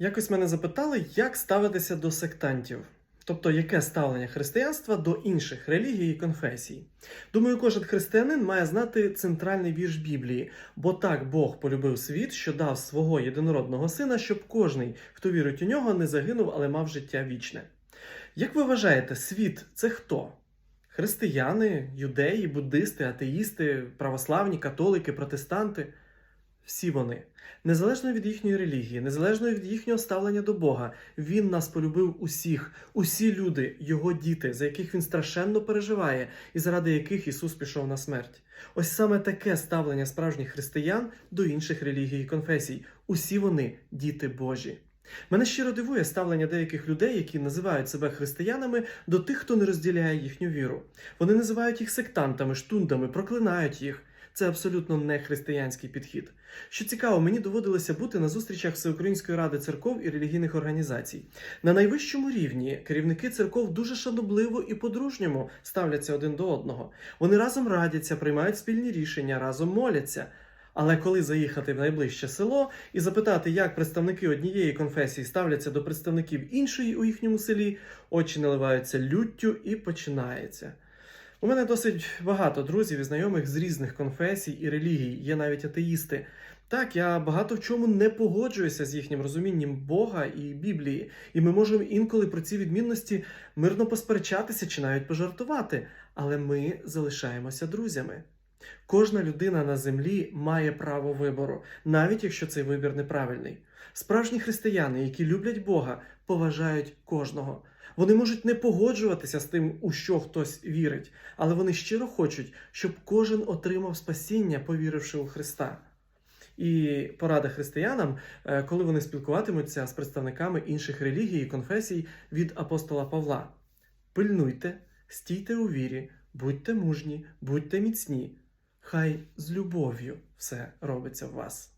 Якось мене запитали, як ставитися до сектантів, тобто яке ставлення християнства до інших релігій і конфесій. Думаю, кожен християнин має знати центральний вірш Біблії, бо так Бог полюбив світ, що дав свого єдинородного сина, щоб кожний, хто вірить у нього, не загинув, але мав життя вічне. Як ви вважаєте, світ це хто? Християни, юдеї, буддисти, атеїсти, православні, католики, протестанти? Всі вони. Незалежно від їхньої релігії, незалежно від їхнього ставлення до Бога, він нас полюбив усіх, усі люди, його діти, за яких він страшенно переживає, і заради яких Ісус пішов на смерть. Ось саме таке ставлення справжніх християн до інших релігій і конфесій. Усі вони діти Божі. Мене щиро дивує ставлення деяких людей, які називають себе християнами, до тих, хто не розділяє їхню віру. Вони називають їх сектантами, штундами, проклинають їх. Це абсолютно не християнський підхід. Що цікаво, мені доводилося бути на зустрічах Всеукраїнської ради церков і релігійних організацій. На найвищому рівні керівники церков дуже шанобливо і по-дружньому ставляться один до одного. Вони разом радяться, приймають спільні рішення, разом моляться. Але коли заїхати в найближче село і запитати, як представники однієї конфесії ставляться до представників іншої у їхньому селі, очі наливаються люттю і починається. У мене досить багато друзів і знайомих з різних конфесій і релігій, є навіть атеїсти. Так, я багато в чому не погоджуюся з їхнім розумінням Бога і Біблії, і ми можемо інколи про ці відмінності мирно посперечатися чи навіть пожартувати, але ми залишаємося друзями. Кожна людина на землі має право вибору, навіть якщо цей вибір неправильний. Справжні християни, які люблять Бога, поважають кожного. Вони можуть не погоджуватися з тим, у що хтось вірить, але вони щиро хочуть, щоб кожен отримав спасіння, повіривши у Христа. І порада християнам, е, коли вони спілкуватимуться з представниками інших релігій і конфесій від апостола Павла: пильнуйте, стійте у вірі, будьте мужні, будьте міцні. Хай з любов'ю все робиться в вас.